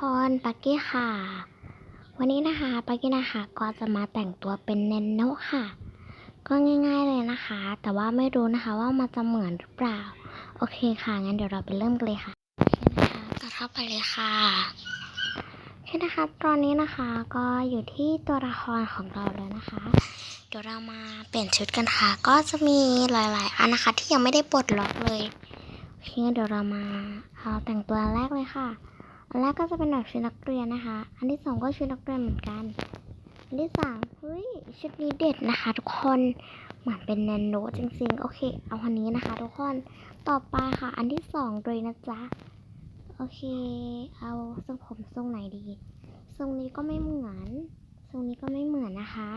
คนปักกี้ค่ะ วันนี้นะคะปักกี้นะคะก็จะมาแต่งตัวเป็นเนนโนค่ะ ก็ง่ายๆเลยนะคะ แต่ว่าไม่รู้นะคะว่ามันจะเหมือนหรือเปล่า โอเคค่ะ งั้นเดี๋ยวเราไปเริ่มกันเลยค่ะนะคะตัดเข้าไปเลยค่ะโอเคนะคะ ตอนนี้นะคะก็อยู่ที่ตัวละครของเราแล้วนะคะ เดี๋ยวเรามาเปลี่ยนชุดกันค่ะ ก็จะมีหลาย ๆ อันนะคะที่ยังไม่ได้ปลดล็อกเลยโอเคงั้นเดี๋ยวเรามาเอาแต่งตัวแรกเลยค่ะ อันแรกก็จะเป็นแบบชุดนักเรียนนะคะ อันที่สองก็ชุดนักเรียนเหมือนกัน อันที่สามเฮ้ยชุดนี้เด็ดนะคะ ทุกคนเหมือนเป็นแนนโนจริงๆ โอเค เอาอันนี้นะคะ ทุกคน ต่อไปค่ะ อันที่สองเลยนะจ๊ะ โอเค เอาทรงผมทรงไหนดี ทรงนี้ก็ไม่เหมือน ทรงนี้ก็ไม่เหมือนนะคะ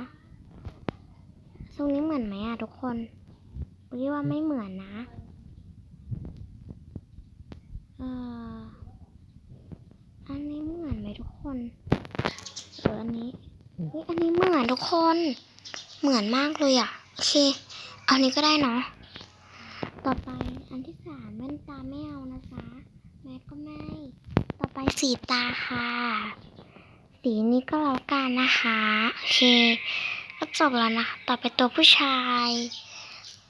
ทรงนี้เหมือนไหมอะทุกคนเรียกว่าไม่เหมือนนะ เอ่อ อันนี้เหมือนไหมทุก คนเอออันนี้เฮ้ยอันนี้เหมือนทุกคน เหมือนมากเลยอะโอเคเอานี้ก็ได้เนาะ ต่อไปอันที่สามแว่นตาไม่เอานะจ๊ะแมสก็ไม่ ต่อไปสีตาค่ะ สีนี้ก็แล้วกันนะคะ โอเค ก็จบแล้วนะ ต่อไปตัวผู้ชาย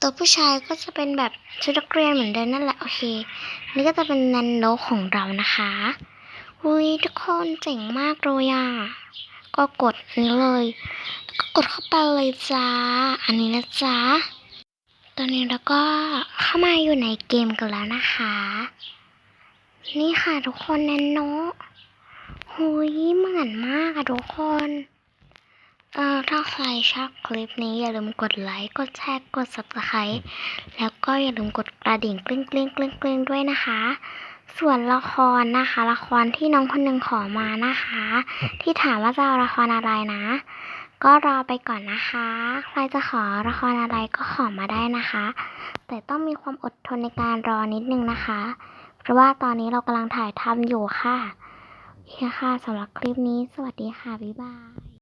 ตัวผู้ชายก็จะเป็นแบบชุดนักเรียนเหมือนเดิมนั่นแหละ โอเค นี่ก็จะเป็นนันโนของเรานะคะ อุ้ยทุกคนเจ๋งมากเลยอะ ก็กดนี้เลย ก็กดเข้าไปเลยจ้า อันนี้นะจ๊ะตอนนี้เราก็เข้ามาอยู่ในเกมกันแล้วนะคะ นี่ค่ะทุกคนแนนโนหุยเหมือนมากอะทุกคน เอ่อถ้าใครชอบคลิปนี้อย่าลืมกดไลค์ กดแชร์ กด subscribe แล้วก็อย่าลืมกดกระดิ่งกลิ้งกลิ้งกลิ้งกลิ้งด้วยนะคะ ส่วนละครนะคะ ละครที่น้องคนหนึ่งขอมานะคะ ที่ถามว่าจะเอาละครอะไรนะ ก็รอไปก่อนนะคะ ใครจะขอละครอะไรก็ขอมาได้นะคะ แต่ต้องมีความอดทนในการรอนิดนึงนะคะ เพราะว่าตอนนี้เรากำลังถ่ายทำอยู่ค่ะโอเคค่ะสำหรับคลิปนี้ สวัสดีค่ะ บ๊ายบาย